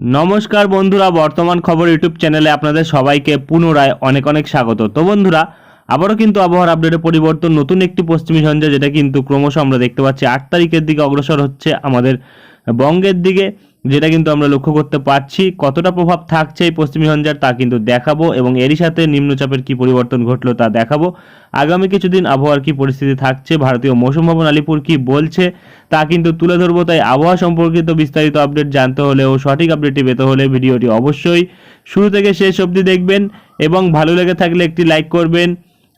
নমস্কার বন্ধুরা, বর্তমান খবর ইউটিউব চ্যানেলে আপনাদের সবাইকে পুনরায় অনেক অনেক স্বাগত। তো বন্ধুরা, আবারও কিন্তু আবহাওয়ার আপডেটের পরিবর্তন, নতুন একটি পশ্চিমী সঞ্জয় যেটা কিন্তু ক্রমশ আমরা দেখতে পাচ্ছি। আট তারিখের দিকে অগ্রসর হচ্ছে আমাদের বঙ্গের দিকে। যেটা কিন্তু আমরা লক্ষ্য করতে পারছি, কতটা প্রভাব থাকছে এই পশ্চিমী ঝঞ্ঝার তা কিন্তু দেখাবো এবং এরই সাথে নিম্নচাপের কি পরিবর্তন ঘটলো তা দেখাবো। আগামী কিছুদিন আবহাওয়ার কি পরিস্থিতি থাকছে, ভারতীয় মৌসুম ভবন আলিপুর কি বলছে তা কিন্তু তুলে ধরবো, তাই আবহাওয়া সম্পর্কিত বিস্তারিত আপডেট জানতে হলে ও সঠিক আপডেটটি পেতে হলে ভিডিওটি অবশ্যই শুরু থেকে শেষ অবধি দেখবেন এবং ভালো লেগে থাকলে একটি লাইক করবেন।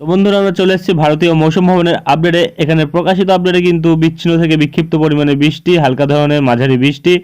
তো বন্ধুরা, আমরা চলে এসেছি ভারতীয় মৌসুম ভবনের আপডেটে এখানে প্রকাশিত আপডেটে কিন্তু বিচ্ছিন্ন থেকে বিক্ষিপ্ত পরিমাণে বৃষ্টি, হালকা ধরনের মাঝারি বৃষ্টি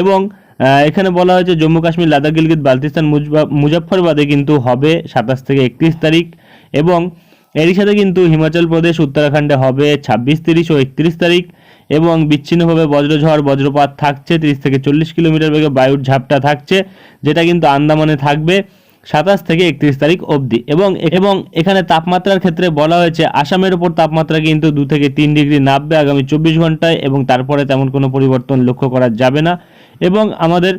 এবং এখানে বলা হয়েছে জম্মু কাশ্মীর, লাদাখ, গিলগিত, বালতিস্তান মুজাফফরবাদে কিন্তু হবে সাতাশ থেকে একত্রিশ তারিখ এবং এরই সাথে কিন্তু হিমাচল প্রদেশ, উত্তরাখণ্ডে হবে ছাব্বিশ, তিরিশ ও একত্রিশ তারিখ এবং বিচ্ছিন্নভাবে বজ্রঝড়, বজ্রপাত থাকছে তিরিশ থেকে চল্লিশ কিলোমিটার বেগে, বায়ুর ঝাপটা থাকছে, যেটা কিন্তু আন্দামানে থাকবে। সাতাশ থেকে একত্রিশ তারিখ অবধি। এবং এবং এখানে তাপমাত্রার ক্ষেত্রে বলা হয়েছে, আসামের ওপর তাপমাত্রা কিন্তু দু থেকে তিন ডিগ্রি নামবে আগামী চব্বিশ ঘন্টায় এবং তারপরে তেমন কোনো পরিবর্তন লক্ষ্য করা যাবে না। এবং আমাদের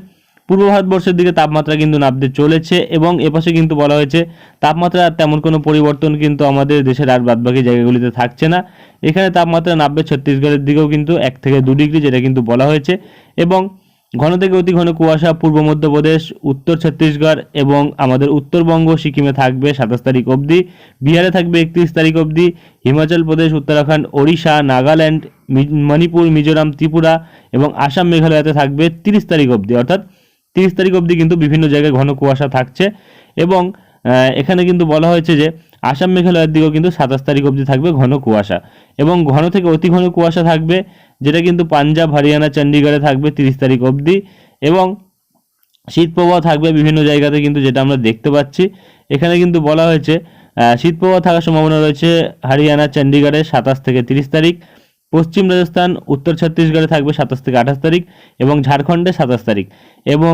পূর্ব ভারতবর্ষের দিকে তাপমাত্রা কিন্তু নামতে চলেছে এবং এপাশে কিন্তু বলা হয়েছে, তাপমাত্রা তেমন কোনো পরিবর্তন কিন্তু আমাদের দেশের আর বাদবাকি জায়গাগুলিতে থাকছে না। এখানে তাপমাত্রা নামবে ছত্তিশগড়ের দিকেও কিন্তু এক থেকে দু ডিগ্রি, যেটা কিন্তু বলা হয়েছে। এবং ঘন থেকে অতি ঘন কুয়াশা পূর্ব মধ্যপ্রদেশ, উত্তর ছত্তিশগড় এবং আমাদের উত্তরবঙ্গ, সিকিমে থাকবে সাতাশ তারিখ অবধি, বিহারে থাকবে একত্রিশ তারিখ অবধি, হিমাচল প্রদেশ, উত্তরাখণ্ড, ওড়িশা, নাগাল্যান্ড মণিপুর, মিজোরাম, ত্রিপুরা এবং আসাম মেঘালয়তে থাকবে তিরিশ তারিখ অবধি। অর্থাৎ তিরিশ তারিখ অবধি কিন্তু বিভিন্ন জায়গায় ঘন কুয়াশা থাকছে এবং এখানে কিন্তু বলা হয়েছে যে আসাম মেঘালয়ের দিকেও কিন্তু সাতাশ তারিখ অবধি থাকবে ঘন কুয়াশা। এবং ঘন থেকে অতি ঘন কুয়াশা থাকবে, যেটা কিন্তু পাঞ্জাব, হরিয়ানা, চণ্ডীগড়ে থাকবে তিরিশ তারিখ অবধি। এবং শীত প্রবাহ থাকবে বিভিন্ন জায়গাতে কিন্তু যেটা আমরা দেখতে পাচ্ছি। এখানে কিন্তু বলা হয়েছে শীত প্রবাহ থাকার সম্ভাবনা রয়েছে হরিয়ানা, চণ্ডীগড়ে সাতাশ থেকে তিরিশ তারিখ। পশ্চিম রাজস্থান, উত্তর ছত্তিশগড়ে থাকবে সাতাশ থেকে আঠাশ তারিখ। এবং ঝাড়খণ্ডে সাতাশ তারিখ। এবং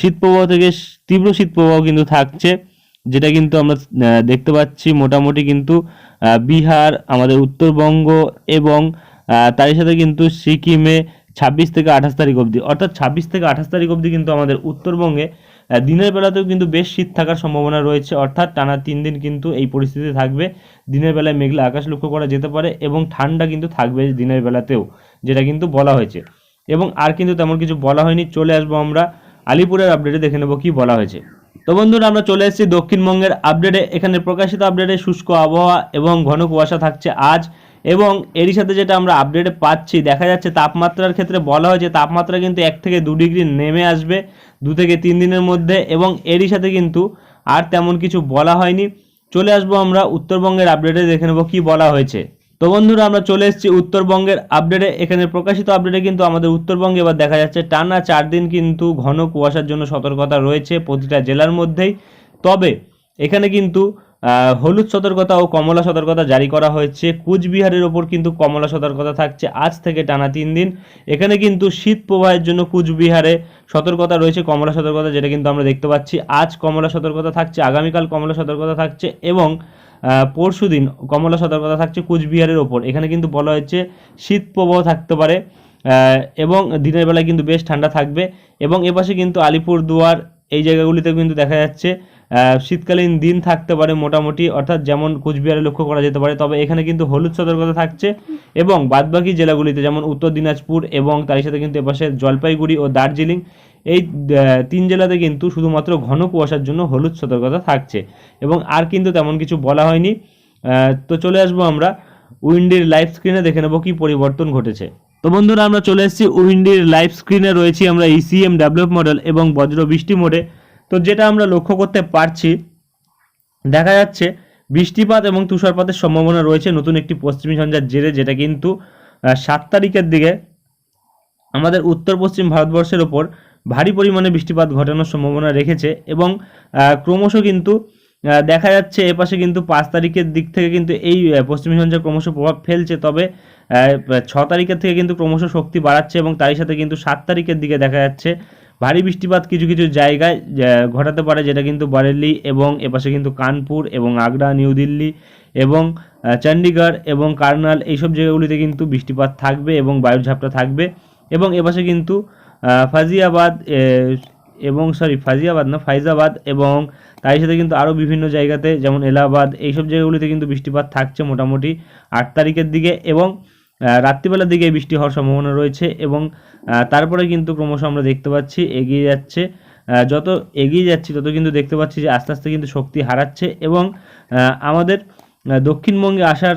শীত প্রবাহ থেকে তীব্র শীত প্রবাহ কিন্তু থাকছে। যেটা কিন্তু আমরা দেখতে পাচ্ছি মোটামুটি কিন্তু বিহার, আমাদের উত্তরবঙ্গ এবং তারই সাথে কিন্তু সিকিমে ছাব্বিশ থেকে আঠাশ তারিখ অবধি। অর্থাৎ ছাব্বিশ থেকে আঠাশ তারিখ অবধি কিন্তু আমাদের উত্তরবঙ্গে দিনের বেলাতেও কিন্তু বেশ শীত থাকার সম্ভাবনা রয়েছে। অর্থাৎ টানা তিন দিন কিন্তু এই পরিস্থিতি থাকবে। দিনের বেলায় মেঘলা আকাশ লক্ষ্য করা যেতে পারে এবং ঠান্ডা কিন্তু থাকবে দিনের বেলাতেও, যেটা কিন্তু বলা হয়েছে। এবং আর কিন্তু তেমন কিছু বলা হয়নি। চলে আসব আমরা আলিপুরের আপডেটে দেখে নেব কি বলা হয়েছে। তো বন্ধুরা, আমরা চলে এসেছি দক্ষিণবঙ্গের আপডেটে। এখানে প্রকাশিত আপডেটে শুষ্ক আবহাওয়া এবং ঘন কুয়াশা থাকছে আজ এবং এরই সাথে যেটা আমরা আপডেটে পাচ্ছি, দেখা যাচ্ছে তাপমাত্রার ক্ষেত্রে বলা হয়েছে তাপমাত্রা কিন্তু এক থেকে দু ডিগ্রি নেমে আসবে দু থেকে তিন দিনের মধ্যে এবং এরই সাথে কিন্তু আর তেমন কিছু বলা হয়নি। চলে আসব আমরা উত্তরবঙ্গের আপডেটে, দেখে নেব কি বলা হয়েছে। তো বন্ধুরা, আমরা চলে এসেছি উত্তরবঙ্গের আপডেটে এখানে প্রকাশিত আপডেটে কিন্তু আমাদের উত্তরবঙ্গে এবার দেখা যাচ্ছে, টানা চার দিন কিন্তু ঘন কুয়াশার জন্য সতর্কতা রয়েছে প্রতিটা জেলার মধ্যেই। তবে এখানে কিন্তু হলুদ সতর্কতা ও কমলা সতর্কতা জারি করা হয়েছে। কুচবিহারের ওপর কিন্তু কমলা সতর্কতা থাকছে আজ থেকে টানা তিন দিন। এখানে কিন্তু শীত প্রবাহের জন্য কুচবিহারে সতর্কতা রয়েছে, কমলা সতর্কতা যেটা কিন্তু আমরা দেখতে পাচ্ছি। আজ কমলা সতর্কতা থাকছে, আগামীকাল কমলা সতর্কতা থাকছে এবং পরশু দিন কমলা সতর্কতা থাকছে কুচবিহারের ওপর। এখানে কিন্তু বলা হয়েছে শীত প্রবাহ থাকতে পারে এবং দিনের বেলায় কিন্তু বেশ ঠান্ডা থাকবে। এবং এপাশে কিন্তু আলিপুরদুয়ার এই জায়গাগুলিতে কিন্তু দেখা যাচ্ছে শীতকালীন দিন থাকতে পারে মোটামুটি, অর্থাৎ যেমন কুচবিহারে লক্ষ্য করা যেতে পারে, তবে এখানে কিন্তু হলুদ সতর্কতা থাকছে এবং বাদবাকি জেলাগুলিতে যেমন উত্তর দিনাজপুর এবং তার সাথে কিন্তু এপাশে জলপাইগুড়ি ও দার্জিলিং, এই তিন জেলাতে কিন্তু শুধুমাত্র ঘন কুয়াশার জন্য হলুদ সতর্কতা থাকছে। এবং আর কিন্তু তেমন কিছু বলা হয়নি। তো চলে আসব আমরা উইন্ডির লাইভ স্ক্রিনে, দেখে নেব কী পরিবর্তন ঘটেছে। তো বন্ধুরা, আমরা চলে এসেছি উইন্ডির লাইভ স্ক্রিনে, রয়েছি আমরা ইসিএম ডেভেলপ মডেল এবং বজ্র বৃষ্টি মোডে। তো যেটা আমরা লক্ষ্য করতে পারছি, দেখা যাচ্ছে বৃষ্টিপাত এবং তুষারপাতের সম্ভাবনা রয়েছে নতুন একটি পশ্চিমী ঝঞ্ঝার জেরে, যেটা কিন্তু সাত তারিখের দিকে আমাদের উত্তর পশ্চিম ভারতবর্ষের ওপর ভারী পরিমাণে বৃষ্টিপাত ঘটানোর সম্ভাবনা রেখেছে এবং ক্রমশ কিন্তু দেখা যাচ্ছে এপাশে কিন্তু পাঁচ তারিখের দিক থেকে কিন্তু এই পশ্চিমী ঝঞ্ঝা ক্রমশ প্রভাব ফেলছে। তবে ছ তারিখের থেকে কিন্তু ক্রমশ শক্তি বাড়াচ্ছে এবং তারই সাথে কিন্তু সাত তারিখের দিকে দেখা যাচ্ছে ভারী বৃষ্টিপাত কিছু কিছু জায়গায় ঘটাতে পারে, যেটা কিন্তু বারেলি এবং এপাশে কিন্তু কানপুর এবং আগ্রা, নিউ দিল্লি এবং চণ্ডীগড় এবং কার্নাল এইসব জায়গাগুলিতে কিন্তু বৃষ্টিপাত থাকবে এবং বায়ুর ঝাপটা থাকবে এবং এপাশে কিন্তু ফাজিয়াবাদ এবং সরি ফাজিয়াবাদ না, ফাইজাবাদ এবং তারই সাথে কিন্তু আরও বিভিন্ন জায়গাতে যেমন এলাহাবাদ, এইসব জায়গাগুলিতে কিন্তু বৃষ্টিপাত থাকছে মোটামুটি আট তারিখের দিকে এবং রাত্রিবেলার দিকে বৃষ্টি হওয়ার সম্ভাবনা রয়েছে এবং তারপরে কিন্তু ক্রমশ আমরা দেখতে পাচ্ছি এগিয়ে যাচ্ছে। যত এগিয়ে যাচ্ছি, তত কিন্তু দেখতে পাচ্ছি যে আস্তে আস্তে কিন্তু শক্তি হারাচ্ছে এবং আমাদের দক্ষিণবঙ্গে আসার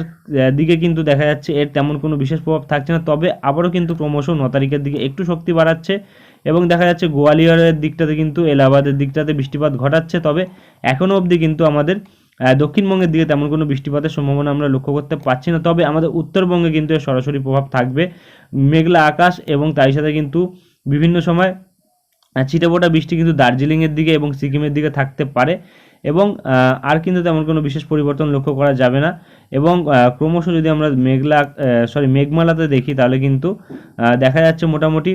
দিকে কিন্তু দেখা যাচ্ছে এর তেমন কোনো বিশেষ প্রভাব থাকছে না। তবে আবারও কিন্তু ক্রমশ ন তারিখের দিকে একটু শক্তি বাড়াচ্ছে এবং দেখা যাচ্ছে গোয়ালিয়রের দিকটাতে কিন্তু এলাহাবাদের দিকটাতে বৃষ্টিপাত ঘটাচ্ছে। তবে এখনও অবধি কিন্তু আমাদের দক্ষিণবঙ্গের দিকে তেমন কোনো বৃষ্টিপাতের সম্ভাবনা আমরা লক্ষ্য করতে পারছি না। তবে আমাদের উত্তরবঙ্গে কিন্তু এর সরাসরি প্রভাব থাকবে। মেঘলা আকাশ এবং তাই সাথে কিন্তু বিভিন্ন সময় ছিটেফোঁটা বৃষ্টি কিন্তু দার্জিলিংয়ের দিকে এবং সিকিমের দিকে থাকতে পারে এবং আর কিন্তু তেমন কোনো বিশেষ পরিবর্তন লক্ষ্য করা যাবে না এবং ক্রমশ যদি আমরা মেঘলা সরি মেঘমালাতে দেখি তাহলে কিন্তু দেখা যাচ্ছে মোটামুটি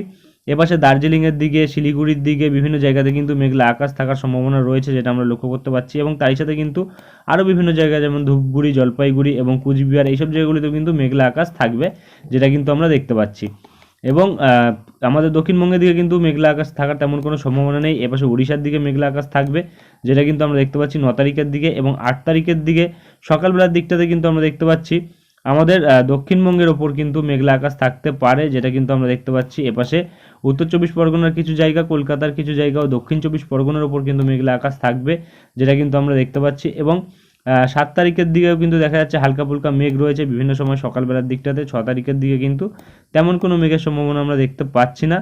এপাশে দার্জিলিংয়ের দিকে, শিলিগুড়ির দিকে, বিভিন্ন জায়গাতে কিন্তু মেঘলা আকাশ থাকার সম্ভাবনা রয়েছে যেটা আমরা লক্ষ্য করতে পারছি এবং তারই সাথে কিন্তু আরও বিভিন্ন জায়গায় যেমন ধূপগুড়ি, জলপাইগুড়ি এবং কুচবিহার এইসব জায়গাগুলিতেও কিন্তু মেঘলা আকাশ থাকবে যেটা কিন্তু আমরা দেখতে পাচ্ছি। এবং আমাদের দক্ষিণবঙ্গের দিকে কিন্তু মেঘলা আকাশ থাকার তেমন কোনো সম্ভাবনা নেই। এপাশে উড়িষ্যার দিকে মেঘলা আকাশ থাকবে যেটা কিন্তু আমরা দেখতে পাচ্ছি ন তারিখের দিকে এবং আট তারিখের দিকে সকালবেলার দিকটাতে কিন্তু আমরা দেখতে পাচ্ছি আমাদের দক্ষিণবঙ্গের ওপর কিন্তু মেঘলা আকাশ থাকতে পারে, যেটা কিন্তু আমরা দেখতে পাচ্ছি এপাশে। উত্তর চব্বিশ পরগনার কিছু জায়গা, কলকাতার কিছু জায়গা ও দক্ষিণ চব্বিশ পরগনার ওপর কিন্তু মেঘলা আকাশ থাকবে, যেটা কিন্তু আমরা দেখতে পাচ্ছি। এবং সাত তারিখের দিকেও কিন্তু দেখা যাচ্ছে হালকা ফুলকা মেঘ রয়েছে বিভিন্ন সময় সকালবেলার দিকটাতে, ছ তারিখের দিকে কিন্তু তেমন কোনো মেঘের সম্ভাবনা আমরা দেখতে পাচ্ছি না।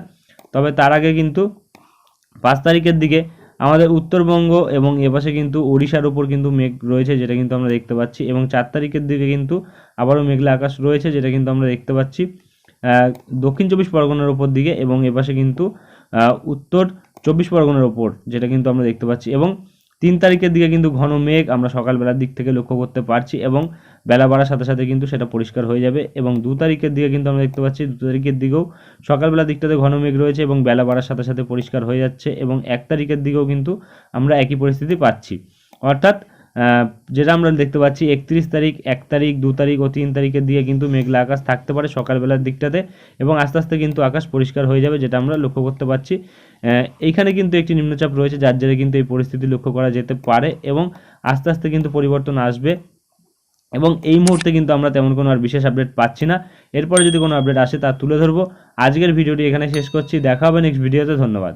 তবে তার আগে কিন্তু পাঁচ তারিখের দিকে আমাদের উত্তরবঙ্গ এবং এপাশে কিন্তু ওড়িশার উপর কিন্তু মেঘ রয়েছে, যেটা কিন্তু আমরা দেখতে পাচ্ছি। এবং চার তারিখের দিকে কিন্তু আবারও মেঘলা আকাশ রয়েছে, যেটা কিন্তু আমরা দেখতে পাচ্ছি। দক্ষিণ চব্বিশ পরগনার ওপর দিকে এবং এপাশে কিন্তু উত্তর চব্বিশ পরগনার ওপর যেটা কিন্তু আমরা দেখতে পাচ্ছি। এবং তিন তারিখের দিকে কিন্তু ঘন মেঘ আমরা সকালবেলার দিক থেকে লক্ষ্য করতে পারছি এবং বেলা বাড়ার সাথে সাথে কিন্তু সেটা পরিষ্কার হয়ে যাবে এবং দু তারিখের দিকে কিন্তু আমরা দেখতে পাচ্ছি দু তারিখের দিকেও সকালবেলার দিকটাতে ঘন মেঘ রয়েছে এবং বেলা বাড়ার সাথে সাথে পরিষ্কার হয়ে যাচ্ছে এবং এক তারিখের দিকেও কিন্তু আমরা একই পরিস্থিতি পাচ্ছি। অর্থাৎ যেটা আমরা দেখতে পাচ্ছি, একত্রিশ তারিখ, এক তারিখ, দু তারিখ ও তিন তারিখের দিকে কিন্তু মেঘলা আকাশ থাকতে পারে সকালবেলার দিকটাতে এবং আস্তে আস্তে কিন্তু আকাশ পরিষ্কার হয়ে যাবে যেটা আমরা লক্ষ্য করতে পারছি। এইখানে কিন্তু একটি নিম্নচাপ রয়েছে যার জেরে কিন্তু এই পরিস্থিতি লক্ষ্য করা যেতে পারে এবং আস্তে আস্তে কিন্তু পরিবর্তন আসবে এবং এই মুহূর্তে কিন্তু আমরা তেমন কোনো আর বিশেষ আপডেট পাচ্ছি না। এরপরে যদি কোনো আপডেট আসে তা তুলে ধরবো। আজকের ভিডিওটি এখানে শেষ করছি। দেখা হবে নেক্সট ভিডিওতে ধন্যবাদ।